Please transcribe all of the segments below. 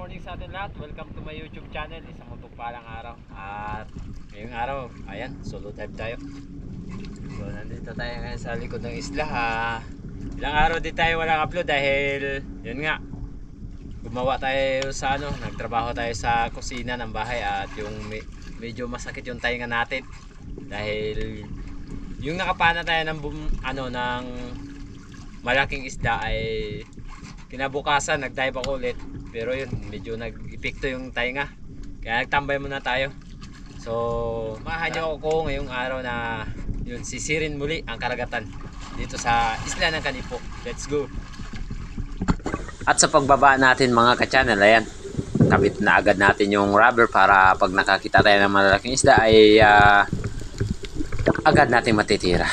morning sa atin lahat. Welcome to my YouTube channel. Isang mapagpalang araw. At ngayong araw, ayan, solo dive tayo. So, nandito tayo ngayon sa likod ng isla. Ah, ilang araw din tayo walang upload dahil, yun nga, gumawa tayo sa ano, nagtrabaho tayo sa kusina ng bahay at yung me- medyo masakit yung tainga natin. Dahil yung nakapana tayo ng bum- ano ng malaking isda ay kinabukasan nag-dive ako ulit pero yun medyo nag-epekto yung tainga. Kaya nagtambay muna tayo. So mahanyo ako ngayong araw na yun sisirin muli ang karagatan dito sa isla ng Kanipo. Let's go! At sa pagbaba natin mga ka-channel ayan kabit na agad natin yung rubber para pag nakakita tayo ng malalaking isda ay ah, agad nating matitira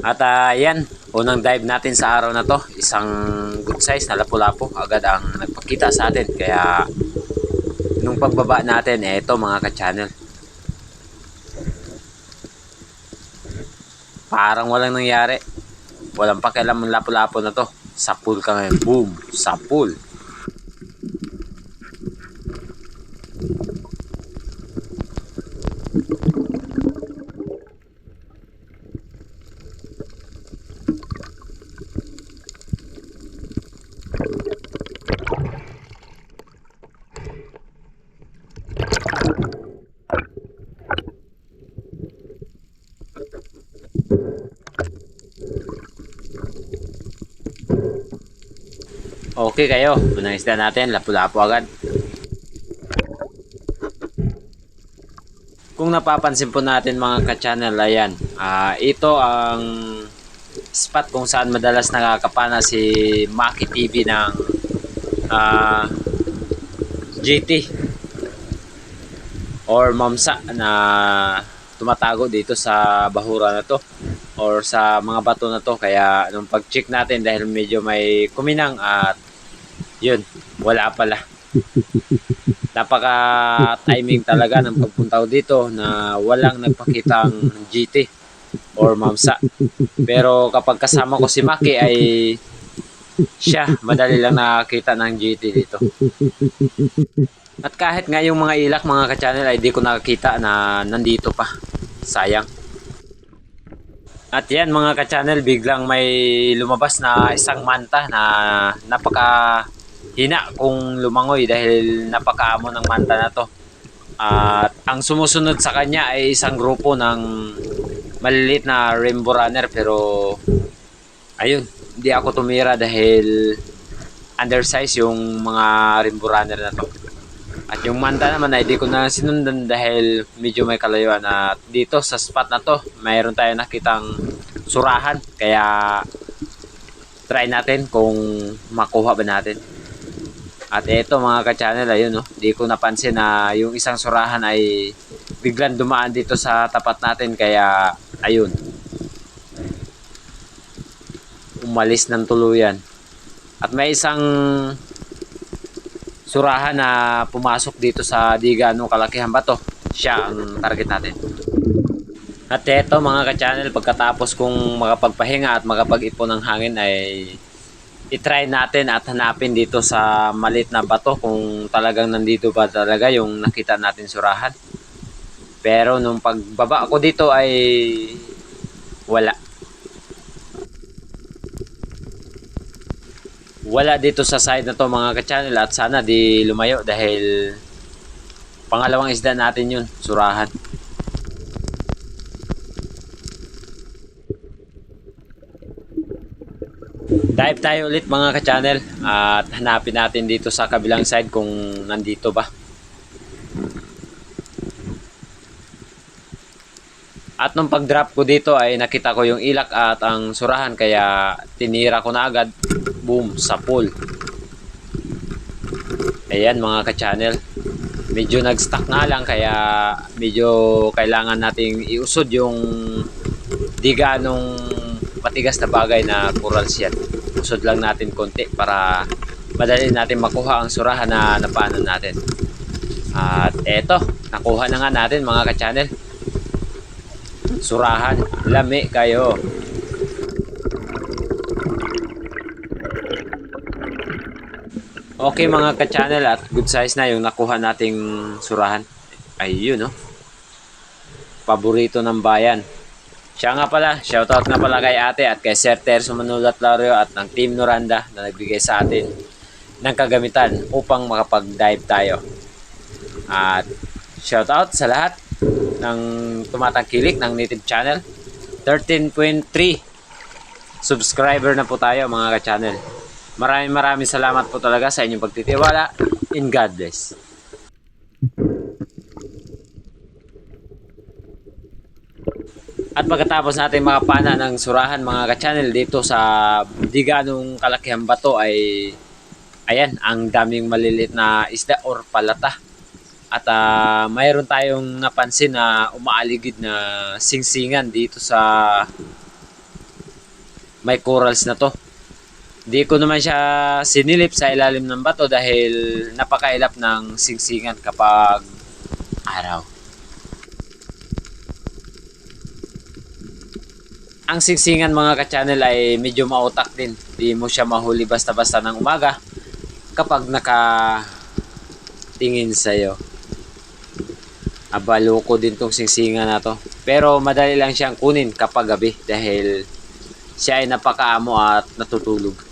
At yan, unang dive natin sa araw na to, isang good size na lapu-lapu agad ang nagpakita sa atin. Kaya nung pagbaba natin, eh, ito mga ka-channel. Parang walang nangyari. Walang pakialam ang lapu-lapu na to. Sa pool ka ngayon. Boom! Sa pool. Okay kayo. Unang isda natin, lapu-lapu agad. Kung napapansin po natin mga ka-channel, ayan. ah, ito ang spot kung saan madalas nakakapana si Maki TV ng ah, GT or Mamsa na tumatago dito sa bahura na to or sa mga bato na to kaya nung pag-check natin dahil medyo may kuminang at yun, wala pala. Napaka timing talaga ng pagpunta ko dito na walang nagpakitang GT or Mamsa. Pero kapag kasama ko si Maki ay siya madali lang nakakita ng GT dito. At kahit nga yung mga ilak mga ka-channel ay di ko nakakita na nandito pa. Sayang. At yan mga ka-channel, biglang may lumabas na isang manta na napaka hina kung lumangoy dahil napakaamo ng manta na to. At ang sumusunod sa kanya ay isang grupo ng maliliit na rainbow runner pero ayun, hindi ako tumira dahil undersize yung mga rainbow runner na to. At yung manta naman ay di ko na sinundan dahil medyo may kalayuan at dito sa spot na to mayroon tayo nakitang surahan kaya try natin kung makuha ba natin. At eto mga ka-channel ayun no, di ko napansin na yung isang surahan ay biglang dumaan dito sa tapat natin kaya ayun. Umalis ng tuluyan. At may isang surahan na pumasok dito sa di ganong kalakihan ba to siya ang target natin at eto mga ka-channel pagkatapos kong makapagpahinga at makapag-ipon ng hangin ay itry natin at hanapin dito sa malit na bato kung talagang nandito ba talaga yung nakita natin surahan pero nung pagbaba ko dito ay wala wala dito sa side na to mga ka-channel at sana di lumayo dahil pangalawang isda natin yun, surahan. Dive tayo ulit mga ka-channel at hanapin natin dito sa kabilang side kung nandito ba. At nung pag-drop ko dito ay nakita ko yung ilak at ang surahan kaya tinira ko na agad. Boom, sa pool. Ayan mga ka-channel. Medyo nag-stuck nga lang kaya medyo kailangan nating iusod yung di ganong matigas na bagay na corals yan. Usod lang natin konti para madali natin makuha ang surahan na napaanan natin. At eto, nakuha na nga natin mga ka-channel. surahan. Lami kayo. Okay mga ka-channel at good size na yung nakuha nating surahan. Ayun no. Paborito ng bayan. Siya nga pala, shoutout nga pala kay ate at kay Sir Terzo Manulat Lario at ng Team Noranda na nagbigay sa atin ng kagamitan upang makapag-dive tayo. At shoutout sa lahat ng tumatangkilik ng native channel. 13.3 subscriber na po tayo mga ka-channel. Maraming maraming salamat po talaga sa inyong pagtitiwala. In God bless. At pagkatapos natin makapana ng surahan mga ka-channel dito sa di ganong kalakihang bato ay ayan, ang daming maliliit na isda or palata. At ah, mayroon tayong napansin na umaaligid na singsingan dito sa may corals na to. Di ko naman siya sinilip sa ilalim ng bato dahil napakailap ng singsingan kapag araw. Ang singsingan mga ka-channel ay medyo mautak din. Di mo siya mahuli basta-basta ng umaga kapag naka tingin sa'yo. Aba, loko din tong singsingan na to. Pero madali lang siyang kunin kapag gabi dahil siya ay napakaamo at natutulog.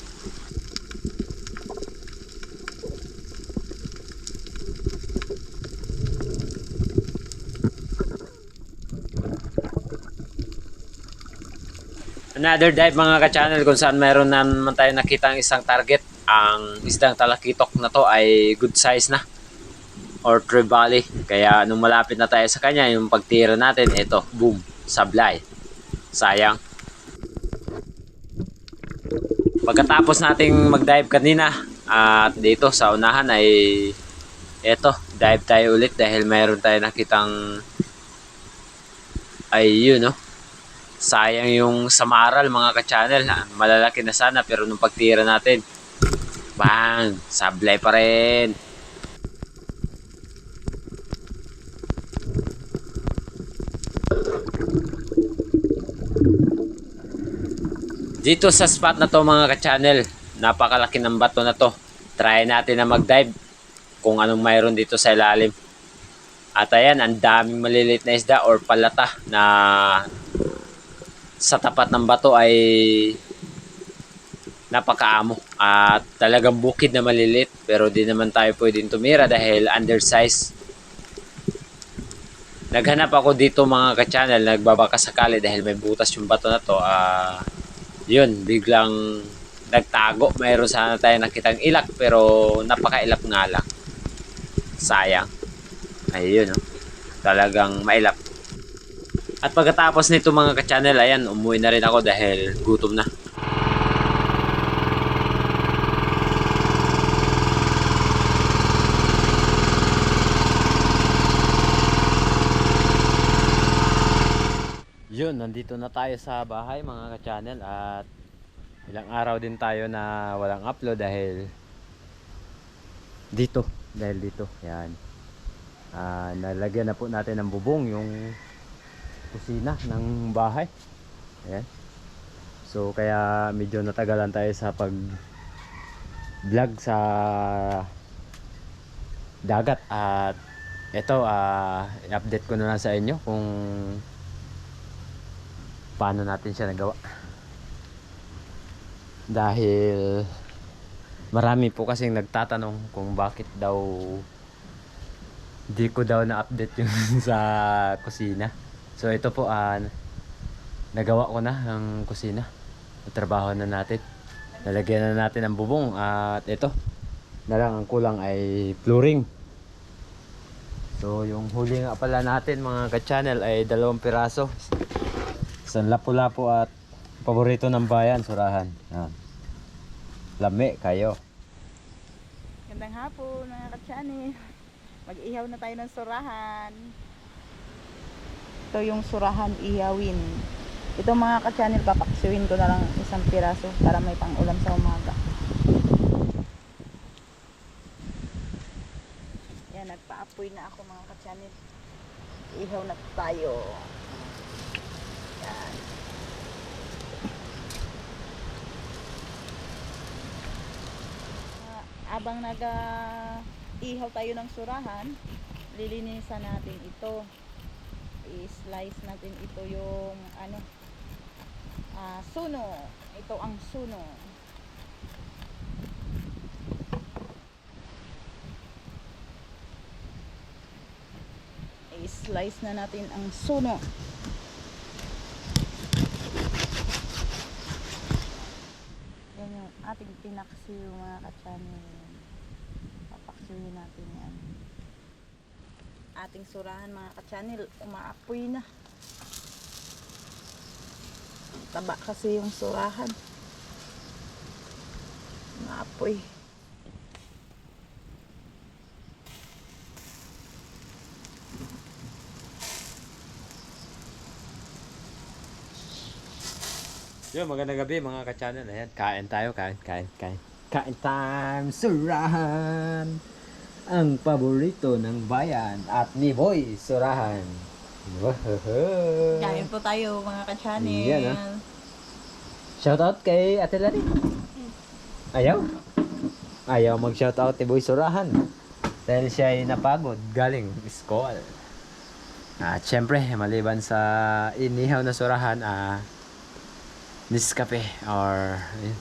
Another dive mga ka-channel kung saan meron na naman tayo nakita isang target. Ang isdang talakitok na to ay good size na or trevally. Kaya nung malapit na tayo sa kanya, yung pagtira natin, ito, boom, sablay. Sayang. Pagkatapos nating mag-dive kanina, at dito sa unahan ay eto, dive tayo ulit dahil mayroon tayo nakitang ay yun no. Sayang yung samaral mga ka-channel. ha. Malalaki na sana pero nung pagtira natin, bang, sablay pa rin. Dito sa spot na to mga ka-channel, napakalaki ng bato na to. Try natin na mag-dive kung anong mayroon dito sa ilalim. At ayan, ang daming maliliit na isda or palata na sa tapat ng bato ay napakaamo at talagang bukid na maliliit pero di naman tayo pwedeng tumira dahil undersize naghanap ako dito mga ka-channel nagbabaka sakali dahil may butas yung bato na to. Ah yun biglang nagtago. Mayroon sana tayo nakitang ilak pero napakailap nga lang. Sayang. Ayun oh. talagang mailap at pagkatapos nito mga ka-channel, ayan, umuwi na rin ako dahil gutom na. Yun, nandito na tayo sa bahay mga ka-channel at ilang araw din tayo na walang upload dahil dito, dahil dito, yan. Ah, nalagyan na po natin ng bubong yung kusina ng bahay. Ayan. So kaya medyo natagalan tayo sa pag vlog sa dagat at ito ah i-update ko na lang sa inyo kung paano natin siya nagawa. Dahil marami po kasing nagtatanong kung bakit daw di ko daw na-update yung sa kusina. So ito po ah nagawa ko na ang kusina. Trabaho na natin. Nalagyan na natin ang bubong at ito na lang ang kulang ay flooring. So yung huli nga pala natin mga ka-channel ay dalawang piraso. Isang lapu-lapu at paborito ng bayan, surahan. Yan. Lami kayo. Gandang hapon mga katsani. Mag-ihaw na tayo ng surahan. Ito yung surahan ihawin. Ito mga ka-channel, papaksiwin ko na lang isang piraso para may pang-ulam sa umaga. Yan, nagpa-apoy na ako mga ka-channel. Ihaw na tayo. Yan. Ah, abang naga ihaw tayo ng surahan, lilinisan natin ito. I-slice natin ito yung ano ah suno. Ito ang suno. I-slice na natin ang suno. Yan yung ating pinaksiw mga ka-channel. Papaksiwin natin yan. Ating surahan mga ka-channel, umaapoy na. Taba kasi yung surahan. Umaapoy. Yun, magandang gabi mga ka-channel. Ayan, kain tayo, kain, kain, kain. Kain time, surahan! Ang paborito ng bayan at ni Boy, surahan. Kain po tayo mga ka-channel. Yan, ah. Shoutout kay Ate Lari. Ayaw? Ayaw mag-shoutout ni Boy Surahan. Dahil siya ay napagod galing school. At syempre, maliban sa inihaw na surahan, ah, Nescafe or ayun,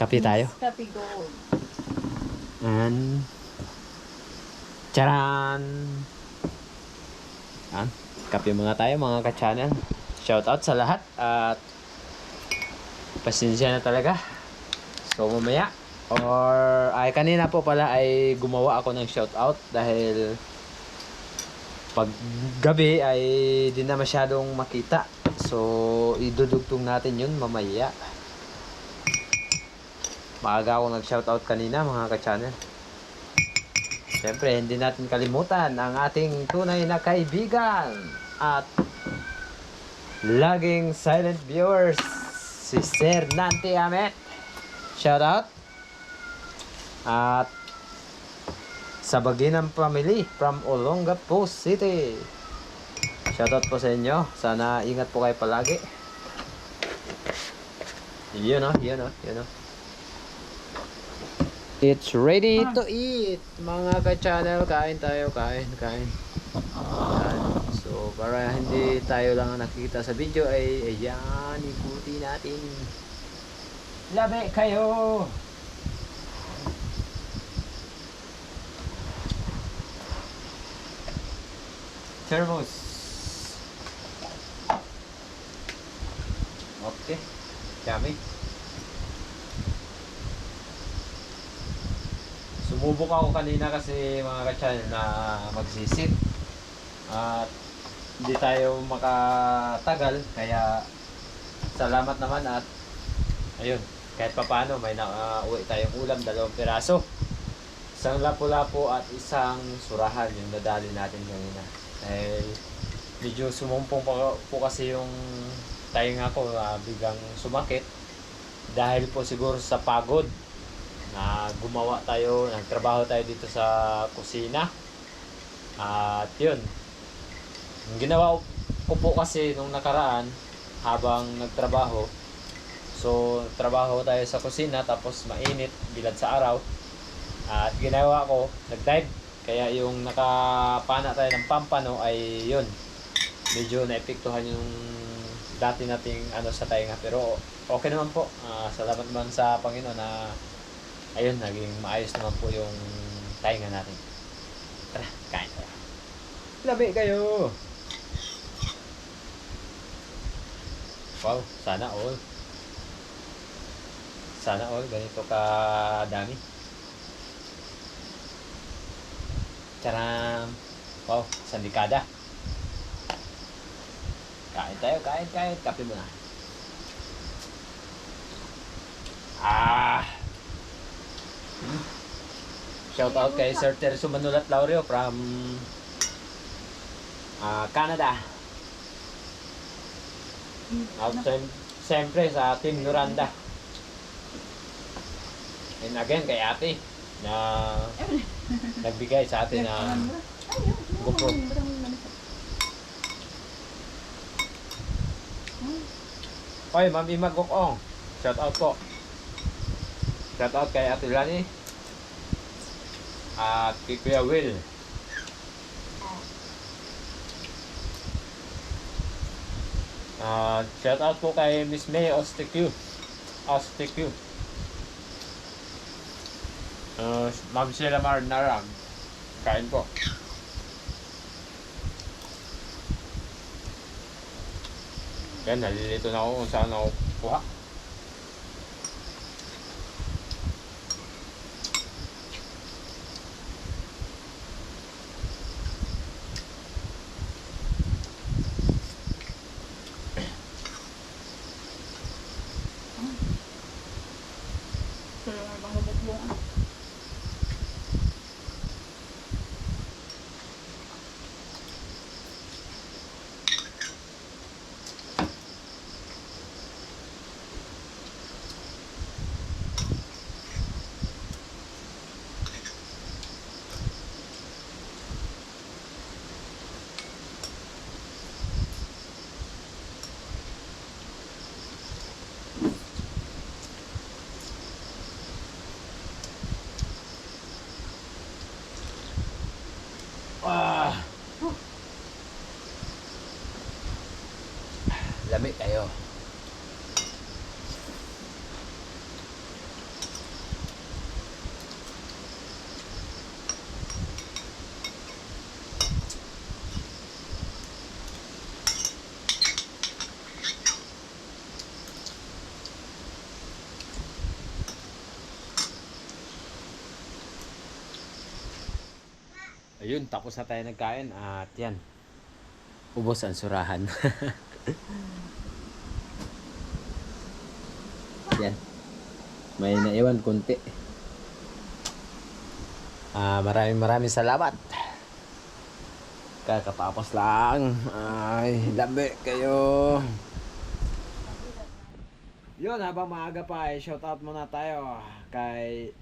kape tayo. Kapi gold. And charan! Yan. Kape mga tayo mga ka-channel. Shoutout sa lahat at pasensya na talaga. So mamaya or ay kanina po pala ay gumawa ako ng shoutout dahil pag gabi ay di na masyadong makita. So idudugtong natin yun mamaya. Maaga ako nag-shoutout kanina mga ka-channel. Siyempre, hindi natin kalimutan ang ating tunay na kaibigan at laging silent viewers, si Sir Nante Amet. Shoutout. At sa Baginang Family from Olongapo City. Shoutout po sa inyo. Sana ingat po kayo palagi. Yun o, yun o, yun o. It's ready to eat. Mga ka-channel, kain tayo, kain, kain. Ayan. So, para hindi tayo lang ang nakikita sa video ay, ayan, ikuti natin. Labi kayo! Thermos. Okay. Yummy. Sumubok ako kanina kasi mga ka-channel na magsisit. At hindi tayo makatagal kaya salamat naman at ayun, kahit papano may nauwi tayong ulam, dalawang piraso. Isang lapu-lapu at isang surahan yung nadali natin kanina. Dahil medyo sumumpong po kasi yung tainga ko na biglang sumakit dahil po siguro sa pagod na gumawa tayo, nagtrabaho tayo dito sa kusina. At yun, yung ginawa ko po kasi nung nakaraan habang nagtrabaho, so trabaho tayo sa kusina tapos mainit, bilad sa araw. At ginawa ko, nag-dive. Kaya yung nakapana tayo ng pampano ay yun. Medyo naepektuhan yung dati nating ano sa tainga. Pero okay naman po. Ah, salamat naman sa Panginoon na ayun, naging maayos naman po yung tainga natin. Tara, kain tayo. Labi kayo! Wow, sana all. Sana all, ganito ka dami. Charam! Wow, isang dekada. Kain tayo, kain, kain. Kape muna. Ah! Shout out kay Sir Terso Manulat Laureo from ah, Canada. Sem- siyempre sa Team Noranda. And again kay ate na nagbigay sa atin ng GoPro. Oy, Ma'am Ima Gokong. Shout out po. Shout out kay Ate Lani. At kay Kuya Will. Ah, shout out po kay Miss May Ostecu. Ostecu. Uh, Ma'am Sheila Marnarang. Kain po. Yan, nalilito na ako kung saan ako kuha. Pero nga bang lubog-bunga? Ah. Lamig kayo. Ayun, tapos na tayo nagkain at yan. Ubos ang surahan. yan. May naiwan kunti. Ah, maraming maraming salamat. Kakatapos lang. Ay, labi kayo. Yun, habang maaga pa, eh, shoutout muna tayo kay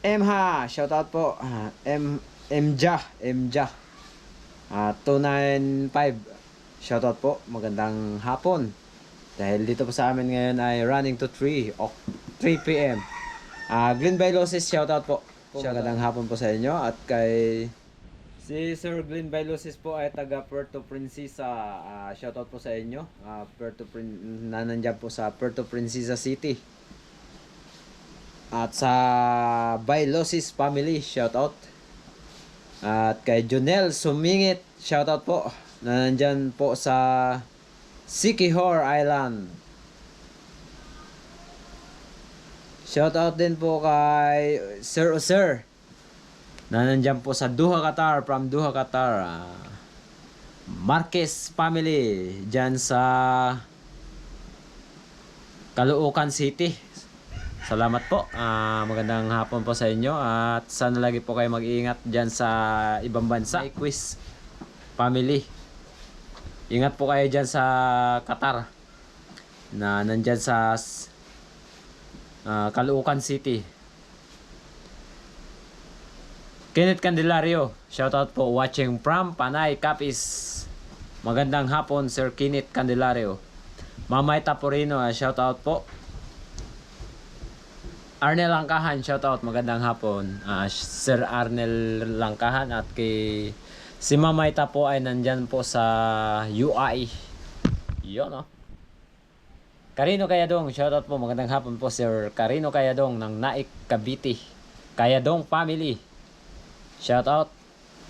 Emha, shoutout po. Ah, M Mja, Mja. Ah, 295. Shoutout po. Magandang hapon. Dahil dito po sa amin ngayon ay running to 3 o 3 PM. Ah, Glenn Bailosis, shoutout po. Magandang hapon po sa inyo at kay Si Sir Glenn Bailosis po ay taga Puerto Princesa. Ah, shoutout po sa inyo. Ah, Puerto Prin na nandyan po sa Puerto Princesa City. At sa Bailosis family, shout out. At kay Junel Sumingit, shout out po. Na nandyan po sa Sikihor Island. Shout out din po kay Sir Sir. Na nandyan po sa Doha, Qatar. From Doha, Qatar. Ah, Marquez family. Dyan sa Caloocan City. Salamat po. Ah, magandang hapon po sa inyo at sana lagi po kayo mag-iingat diyan sa ibang bansa. Quiz family. Ingat po kayo diyan sa Qatar. Na nandyan sa ah, Caloocan City. Kenneth Candelario, shoutout po watching from Panay Capiz. Magandang hapon Sir Kenneth Candelario. Mamay Taporino, ah, shoutout po. Arnel Langkahan, shout out, magandang hapon. Ah, Sir Arnel Langkahan at kay si Mamayta po ay nandyan po sa UI. Yun, no? Karino Kayadong, shout out po, magandang hapon po Sir Karino Kayadong ng Naik Cavite. Kayadong family. Shout out.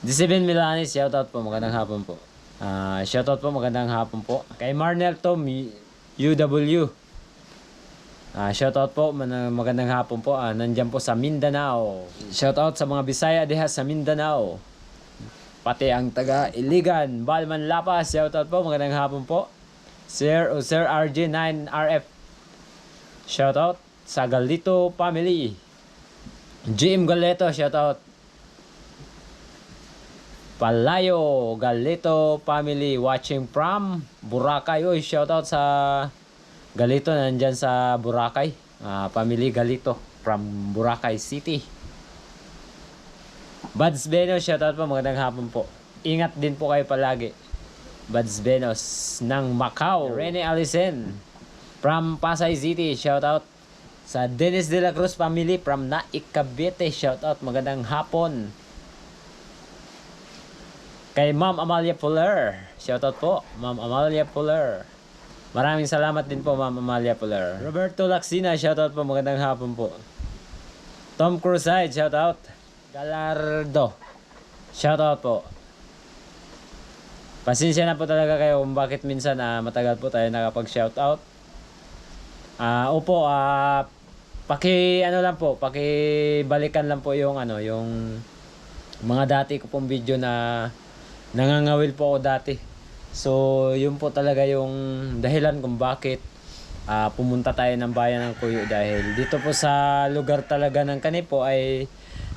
D7 Milanis, shout out po, magandang hapon po. Ah, shout out po, magandang hapon po. Kay Marnel Tom, UW. Ah, shoutout po, man- magandang hapon po. Ah, nandyan po sa Mindanao. Shoutout sa mga Bisaya diha sa Mindanao. Pati ang taga Iligan, Balman Lapas. Shoutout po, magandang hapon po. Sir o Sir RJ9RF. Shoutout sa Galito family. GM Galeto, shoutout. Palayo Galito family watching from Boracay. Uy, shoutout sa Galito nandyan sa Boracay. Ah, family Galito from Boracay City. Buds Beno, shoutout po. Magandang hapon po. Ingat din po kayo palagi. Buds Venos ng Macau. Rene Alisen from Pasay City. Shout out sa Dennis De La Cruz family from Naik Cavite. Shout out. Magandang hapon. Kay Ma'am Amalia Puller. Shout out po. Ma'am Amalia Puller. Maraming salamat din po Ma'am Amalia Puller. Roberto Laxina. Shout out po. Magandang hapon po. Tom Crusade. Shout out. Galardo. Shout out po. Pasensya na po talaga kayo kung bakit minsan ah, matagal po tayo nakapag-shout out. Ah, opo, ah paki ano lang po, paki balikan lang po yung ano, yung mga dati ko pong video na nangangawil po ako dati. So, yun po talaga yung dahilan kung bakit ah, pumunta tayo ng bayan ng Kuyo dahil dito po sa lugar talaga ng Kanipo ay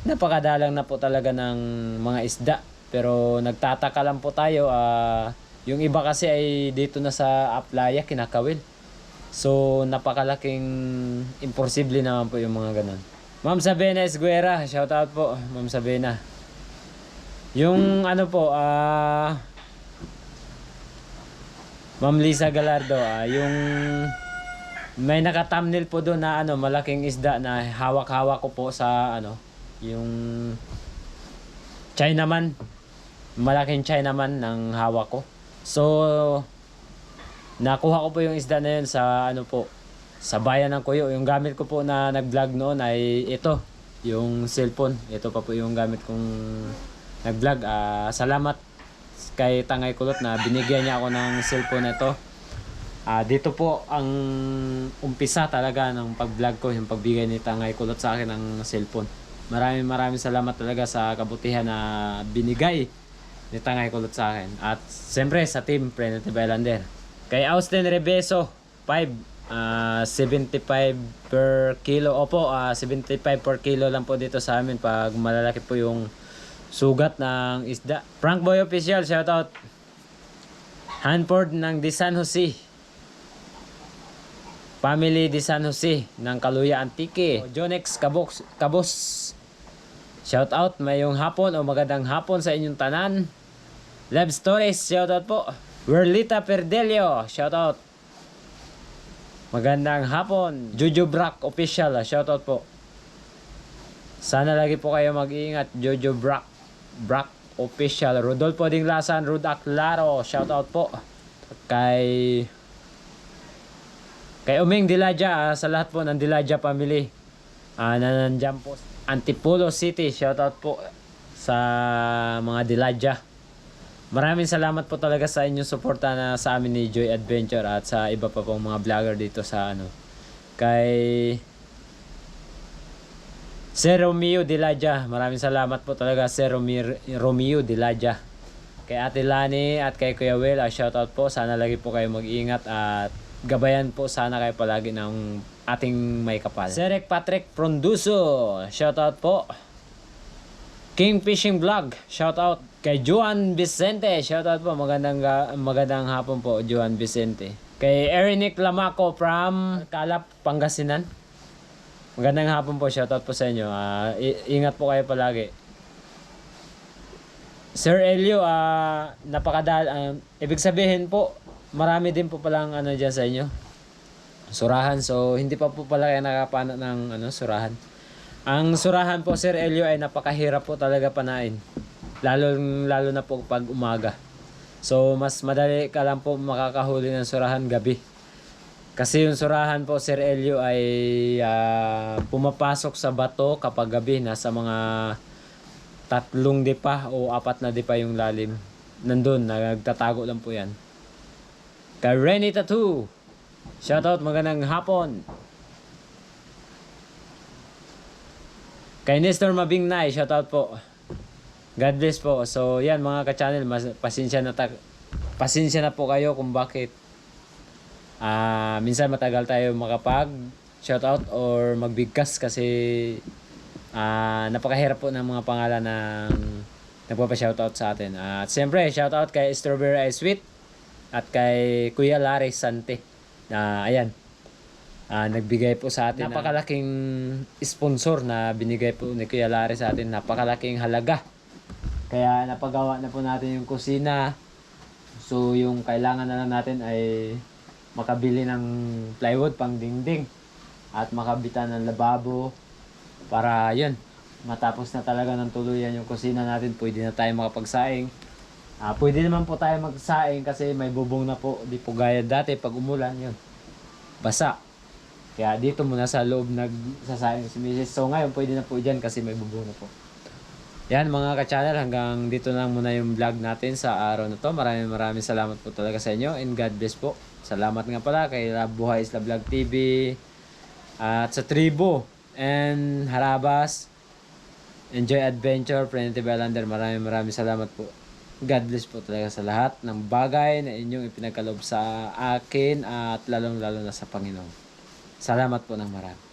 napakadalang na po talaga ng mga isda. Pero nagtataka lang po tayo, ah, yung iba kasi ay dito na sa Aplaya, kinakawil. So, napakalaking imposible naman po yung mga ganun. Ma'am Sabena Esguera, shout out po, Ma'am Sabena. Yung ano po, ah... Ma'am Lisa Galardo, ah, yung may naka-thumbnail po doon na ano, malaking isda na hawak-hawak ko po sa ano, yung Chinaman. Malaking Chinaman ng hawak ko. So, nakuha ko po yung isda na yun sa ano po, sa bayan ng Kuyo. Yung gamit ko po na nag-vlog noon ay ito, yung cellphone. Ito pa po yung gamit kong nag-vlog. Ah, salamat kay Tangay Kulot na binigyan niya ako ng cellphone na ito. Ah, dito po ang umpisa talaga ng pag-vlog ko, yung pagbigay ni Tangay Kulot sa akin ng cellphone. Maraming maraming salamat talaga sa kabutihan na binigay ni Tangay Kulot sa akin. At siyempre sa team Primitive Islander. Kay Austin Rebeso, 5 ah 75 per kilo. Opo, ah 75 per kilo lang po dito sa amin pag malalaki po yung sugat ng isda. Frank Boy Official, shout out. Hanford ng Di San Jose. Family Di San Jose ng Kaluya Antique. Jonex Kabos, Kabos. Shout out mayong hapon o magandang hapon sa inyong tanan. Love Stories, shout out po. Werlita Perdelio, shout out. Magandang hapon. Jojo Brack Official, shout out po. Sana lagi po kayo mag-iingat. Jojo Brack. Brack Official. Rodolfo Dinglasan, Rudak Laro, shout out po. Kay Kay Uming Dilaja, ah, sa lahat po ng Dilaja family. Ah, na nandyan po. Antipolo City, shout out po sa mga Dilaja. Maraming salamat po talaga sa inyong suporta na sa amin ni Joy Adventure at sa iba pa pong mga vlogger dito sa ano. Kay Sir Romeo Dilaja, maraming salamat po talaga Sir Romeo, Romeo Dilaja. Kay Ate Lani at kay Kuya Will, ah, shout out po. Sana lagi po kayo mag-ingat at gabayan po sana kayo palagi ng ating may kapal. Serek Patrick Pronduso, shout out po. King Fishing Vlog, shout out kay Juan Vicente, shout out po. Magandang ga- magandang hapon po, Juan Vicente. Kay Erinic Lamaco from Calap, Pangasinan. Magandang hapon po, shout out po sa inyo. I- ingat po kayo palagi. Sir Elio, ah napakadal ah, ibig sabihin po, marami din po palang ano diyan sa inyo. Surahan. So hindi pa po pala kayo nakapana ng ano surahan. Ang surahan po Sir Elio ay napakahirap po talaga panain. Lalo lalo na po pag umaga. So mas madali ka lang po makakahuli ng surahan gabi. Kasi yung surahan po Sir Elio ay ah, pumapasok sa bato kapag gabi nasa mga tatlong dipa o apat na dipa yung lalim. Nandun, nagtatago lang po yan. Kay Renny Tattoo. Shoutout, magandang hapon. Kay Nestor Mabingnay, shoutout po. God bless po. So, yan mga ka-channel, pasensya na pasensya na po kayo kung bakit ah minsan matagal tayo makapag shoutout or magbigkas kasi ah napakahirap po ng mga pangalan ng nagpapa-shoutout sa atin. At siyempre, shoutout kay Strawberry Ice Sweet at kay Kuya Larry Sante. Na ayan, ah nagbigay po sa atin. Napakalaking sponsor na binigay po ni Kuya Larry sa atin. Napakalaking halaga. Kaya napagawa na po natin yung kusina. So yung kailangan na lang natin ay makabili ng plywood pang dingding at makabitan ng lababo para yun matapos na talaga ng tuluyan yung kusina natin pwede na tayo makapagsaing. Ah, pwede naman po tayo magsaing kasi may bubong na po di po gaya dati pag umulan yun basa. Kaya dito muna sa loob nagsasaing si Mrs. So ngayon pwede na po dyan kasi may bubong na po yan mga ka-channel, hanggang dito lang muna yung vlog natin sa araw na to. Maraming maraming salamat po talaga sa inyo and God bless po. Salamat nga pala kay Buhay Isla Vlog TV at sa Tribo and Harabas. Enjoy Adventure, Primitive Islander. Maraming maraming salamat po. God bless po talaga sa lahat ng bagay na inyong ipinagkalob sa akin at lalong lalo na sa Panginoon. Salamat po ng marami.